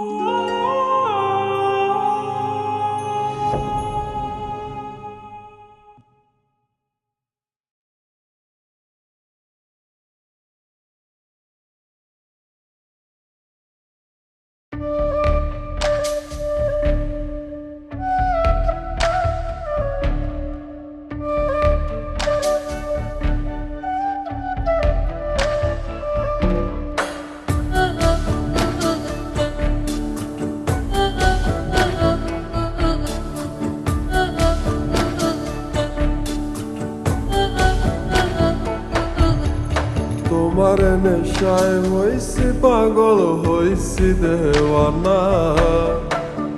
哦。তোমার নেশায় হইছি, পাগল হইছি দেওয়ানা।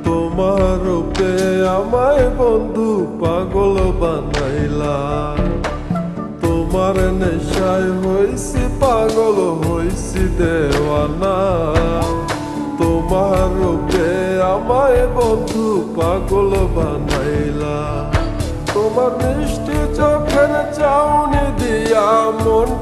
তোমার রূপে আমায় বন্ধু পাগল বানাইলা। তোমার নেশায় হইছি, পাগল হইছি দেওয়ানা। তোমার রূপে আমায় বন্ধু পাগল বানাইলা। তোমার মিষ্টি চোখের চাউনি দিয়া মনটা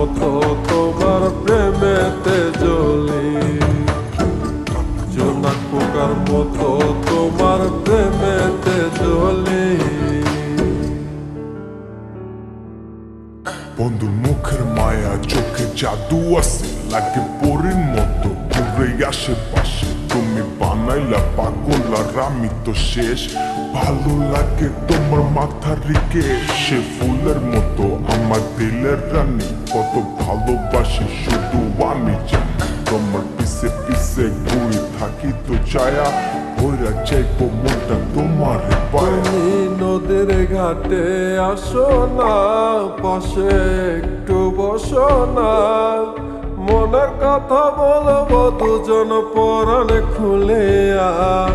মতো তোমার প্রেমেতে জ্বলে। জোনাক পোকার মতো তোমার প্রেমেতে জ্বলে। বন্ধুর মুখের মায়া, চোখে জাদু আছে। লাগে পরির মতো ঘুরে আশেপাশে। তুমি বানাইলা পাগল আর আমি তো শেষ। ভালো লাগে তোমার মাথা রিকে। সে ফুলের মতো আমার দিলের রানী, কত ভালোবাসি শুধু আমি জানি তোমার পিছে পিছে ঘুরে থাকি তো ছায়া ভৈরা চাইব মনটা তোমার তুমি নদীর ঘাটে আসো না, পাশে একটু বসো না। মনের কথা বলব, দুজন পরাণ খুলে আর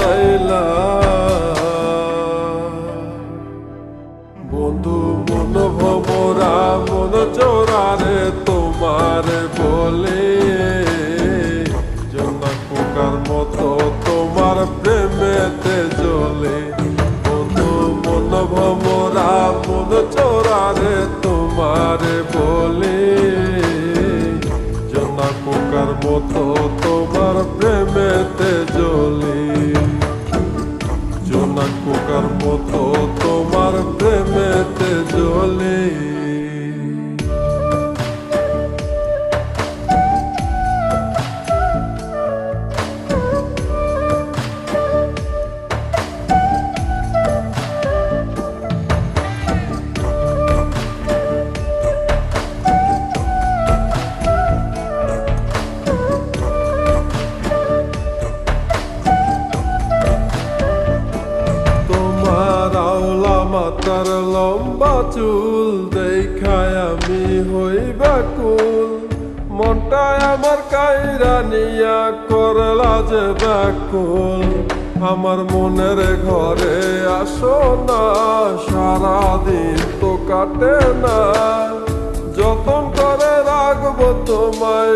তোমার বলে জনা পোকার মতো তোমার প্রেমেতে জ্বলে। বন্ধু মন ভমরা মন চোরারে তোমার বলে জনা পোকার মতো তোমার প্রেমেতে জ্বলে। জোনাক পোকার মতো তোমার প্রেমেতে জ্বলে। লম্বা চুল দেখায় আমি হই ব্যাকুল মনটায় আমার কাইরা নিয়া করলা যে ব্যাকুল। আমার মনের ঘরে আসো না, সারাদিন তো কাটে না। যতন করে রাখব তোমায়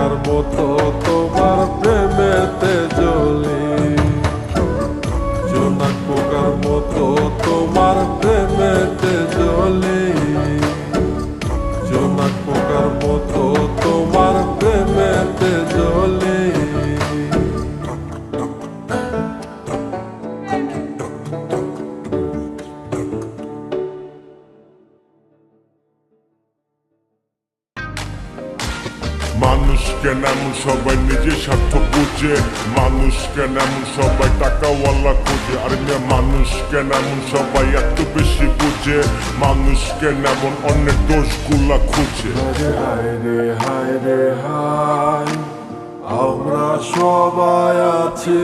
পোকার মতো তোমার প্রেমেতে মানুষ এমন সবাই নিজের স্বার্থ বুঝে। মানুষ কেন এমন সবাই টাকাওয়ালা খুঁজে। আর মানুষ কেন এমন সবাই এত বেশি বুঝে। মানুষ কেন এমন অনেক দোষগুলা খুঁজে। আমরা সবাই আছি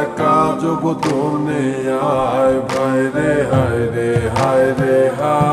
একা যোগ দুনিয়ায়। ভাই রে, হায় রে হায় রে, হায়।